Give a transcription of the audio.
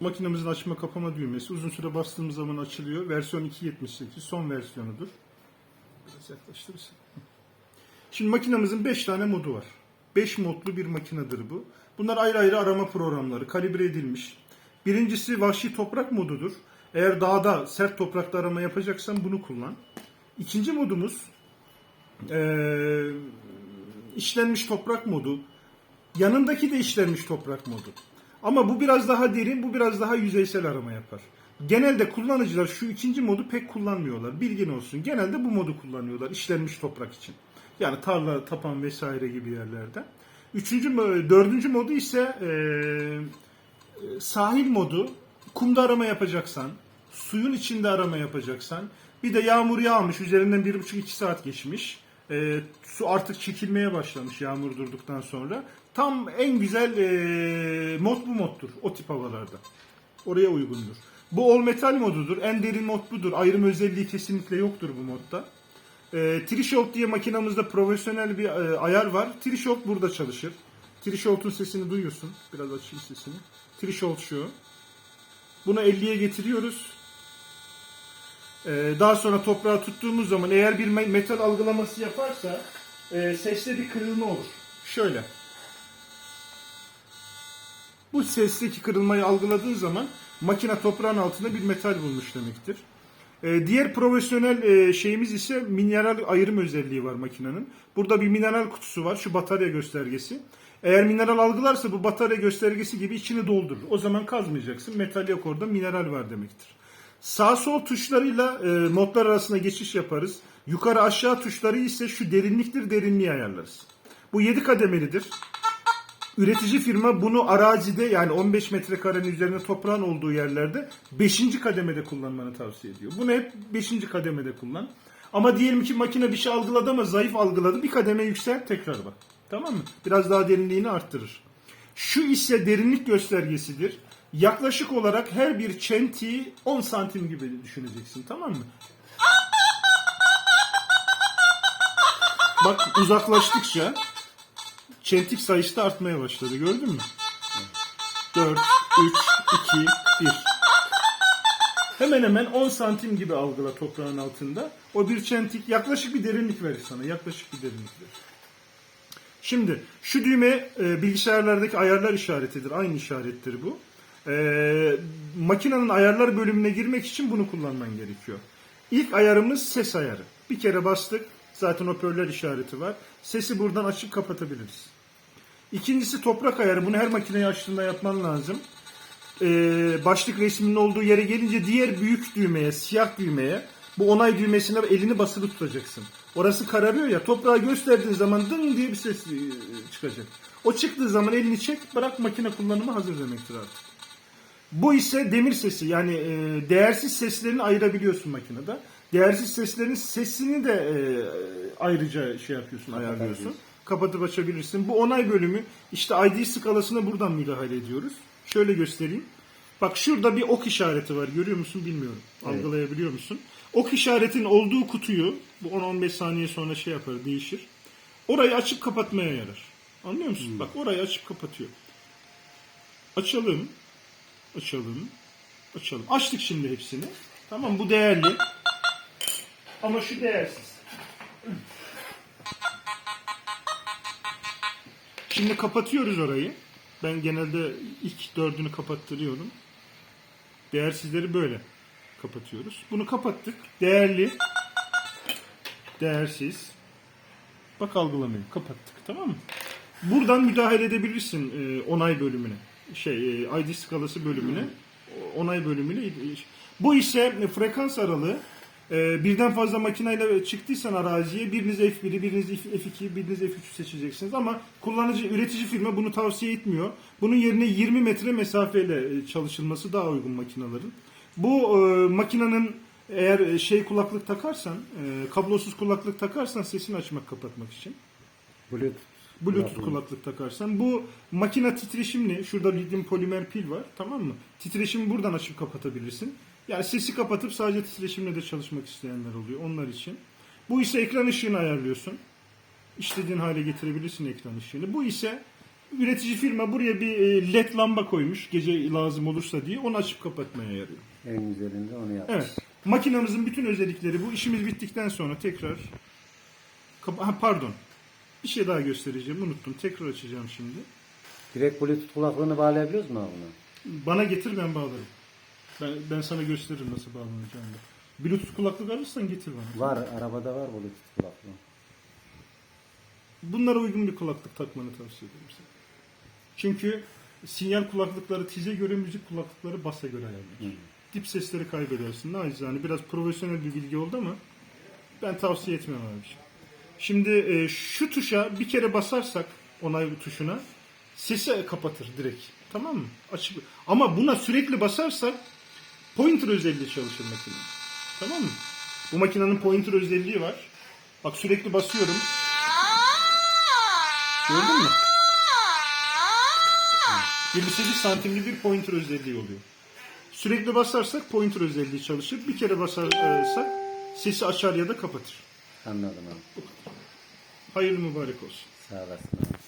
makinemizin açma kapama düğmesi uzun süre bastığımız zaman açılıyor. Versiyon 2.78 son versiyonudur. Biraz yaklaştırırsak. Şimdi makinemizin 5 tane modu var. 5 modlu bir makinedir bu. Bunlar ayrı ayrı arama programları, kalibre edilmiş. Birincisi vahşi toprak modudur. Eğer dağda sert toprakta arama yapacaksan bunu kullan. İkinci modumuz eee, işlenmiş toprak modu. Yanındaki de işlenmiş toprak modu. Ama bu biraz daha derin, bu biraz daha yüzeysel arama yapar. Genelde kullanıcılar şu ikinci modu pek kullanmıyorlar. Bilgin olsun. Genelde bu modu kullanıyorlar işlenmiş toprak için. Yani tarla, tapan vesaire gibi yerlerde. Üçüncü, dördüncü modu ise eee, sahil modu. Kumda arama yapacaksan, suyun içinde arama yapacaksan, bir de yağmur yağmış, üzerinden bir buçuk iki saat geçmiş. Eee, su artık çekilmeye başlamış yağmur durduktan sonra. Tam en güzel eee, mod bu moddur o tip havalarda. Oraya uygundur. Bu all metal modudur. En derin mod budur. Ayrım özelliği kesinlikle yoktur bu modda. E, Threshold diye makinamızda profesyonel bir e, ayar var. Threshold burada çalışır. Threshold'un sesini duyuyorsun. Biraz açayım sesini. Threshold şu. Bunu 50'ye getiriyoruz. E, daha sonra toprağa tuttuğumuz zaman eğer bir me- metal algılaması yaparsa e, seste bir kırılma olur. Şöyle. Bu sesteki kırılmayı algıladığın zaman makine toprağın altında bir metal bulmuş demektir. Ee, diğer profesyonel e, şeyimiz ise mineral ayrım özelliği var makinenin. Burada bir mineral kutusu var. Şu batarya göstergesi. Eğer mineral algılarsa bu batarya göstergesi gibi içini doldurur. O zaman kazmayacaksın. Metal yok orada mineral var demektir. Sağ sol tuşlarıyla e, modlar arasında geçiş yaparız. Yukarı aşağı tuşları ise şu derinliktir derinliği ayarlarız. Bu 7 kademelidir. Üretici firma bunu arazide yani 15 metrekarenin üzerinde toprağın olduğu yerlerde 5. kademede kullanmanı tavsiye ediyor. Bunu hep 5. kademede kullan. Ama diyelim ki makine bir şey algıladı ama zayıf algıladı. Bir kademe yükselt tekrar bak. Tamam mı? Biraz daha derinliğini arttırır. Şu ise derinlik göstergesidir. Yaklaşık olarak her bir çentiği 10 santim gibi düşüneceksin. Tamam mı? Bak uzaklaştıkça çentik sayısı da artmaya başladı. Gördün mü? 4, 3, 2, 1. Hemen hemen 10 santim gibi algıla toprağın altında. O bir çentik yaklaşık bir derinlik verir sana. Yaklaşık bir derinlik verir. Şimdi şu düğme e, bilgisayarlardaki ayarlar işaretidir. Aynı işarettir bu. E, makinenin ayarlar bölümüne girmek için bunu kullanman gerekiyor. İlk ayarımız ses ayarı. Bir kere bastık. Zaten hoparlör işareti var. Sesi buradan açıp kapatabiliriz. İkincisi toprak ayarı. Bunu her makineyi açtığında yapman lazım. Ee, başlık resminin olduğu yere gelince diğer büyük düğmeye, siyah düğmeye bu onay düğmesine elini basılı tutacaksın. Orası kararıyor ya toprağı gösterdiğin zaman dın diye bir ses e, çıkacak. O çıktığı zaman elini çek bırak makine kullanımı hazır demektir artık. Bu ise demir sesi yani e, değersiz seslerini ayırabiliyorsun makinede. Değersiz seslerin sesini de e, ayrıca şey yapıyorsun, ayarlıyorsun. Kapatıp açabilirsin. Bu onay bölümü işte ID skalasına buradan müdahale ediyoruz. Şöyle göstereyim. Bak şurada bir ok işareti var. Görüyor musun bilmiyorum. Algılayabiliyor musun? Ok işaretin olduğu kutuyu bu 10-15 saniye sonra şey yapar, değişir. Orayı açıp kapatmaya yarar. Anlıyor musun? Bak orayı açıp kapatıyor. Açalım. Açalım. Açalım. Açtık şimdi hepsini. Tamam bu değerli. Ama şu değersiz. Şimdi kapatıyoruz orayı. Ben genelde ilk dördünü kapattırıyorum. Değersizleri böyle kapatıyoruz. Bunu kapattık. Değerli. Değersiz. Bak algılamıyor. Kapattık. Tamam mı? Buradan müdahale edebilirsin e, onay bölümüne. Şey, e, ID skalası bölümüne. Onay bölümüne. Bu ise frekans aralığı. E, birden fazla makineyle çıktıysan araziye biriniz F1'i, biriniz F2'yi, biriniz F3'ü seçeceksiniz. Ama kullanıcı, üretici firma bunu tavsiye etmiyor. Bunun yerine 20 metre mesafeyle e, çalışılması daha uygun makinelerin. Bu e, makinenin eğer e, şey kulaklık takarsan, e, kablosuz kulaklık takarsan sesini açmak kapatmak için. Bluetooth. Bluetooth Kulaklık. kulaklık takarsan bu makine titreşimli şurada lityum polimer pil var tamam mı? Titreşimi buradan açıp kapatabilirsin. Yani sesi kapatıp sadece titreşimle de çalışmak isteyenler oluyor onlar için. Bu ise ekran ışığını ayarlıyorsun. İstediğin hale getirebilirsin ekran ışığını. Bu ise üretici firma buraya bir e, led lamba koymuş gece lazım olursa diye onu açıp kapatmaya yarıyor. En güzelinde onu yapmış. Evet. Makinamızın bütün özellikleri bu. İşimiz bittikten sonra tekrar ha, pardon. Bir şey daha göstereceğim. Unuttum. Tekrar açacağım şimdi. Direkt Bluetooth kulaklığını bağlayabiliyoruz mu buna? Bana getir ben bağlarım. Ben, ben sana gösteririm nasıl bağlanacağını. da. Bluetooth kulaklık alırsan getir bana. Var, arabada var Bluetooth kulaklığı. Bunlara uygun bir kulaklık takmanı tavsiye ederim sana. Çünkü sinyal kulaklıkları tize göre müzik kulaklıkları basa göre ayarlanır. Dip sesleri kaybedersin. Nacizane biraz profesyonel bir bilgi oldu ama ben tavsiye etmem abi. Şimdi e, şu tuşa bir kere basarsak onay tuşuna sesi kapatır direkt. Tamam mı? Açık. Ama buna sürekli basarsak pointer özelliği çalışır makine. Tamam mı? Bu makinenin pointer özelliği var. Bak sürekli basıyorum. Gördün mü? 28 santimli bir pointer özelliği oluyor. Sürekli basarsak pointer özelliği çalışır. Bir kere basarsak sesi açar ya da kapatır. Anladım abi. Hayırlı mübarek olsun. Sağ olasın abi.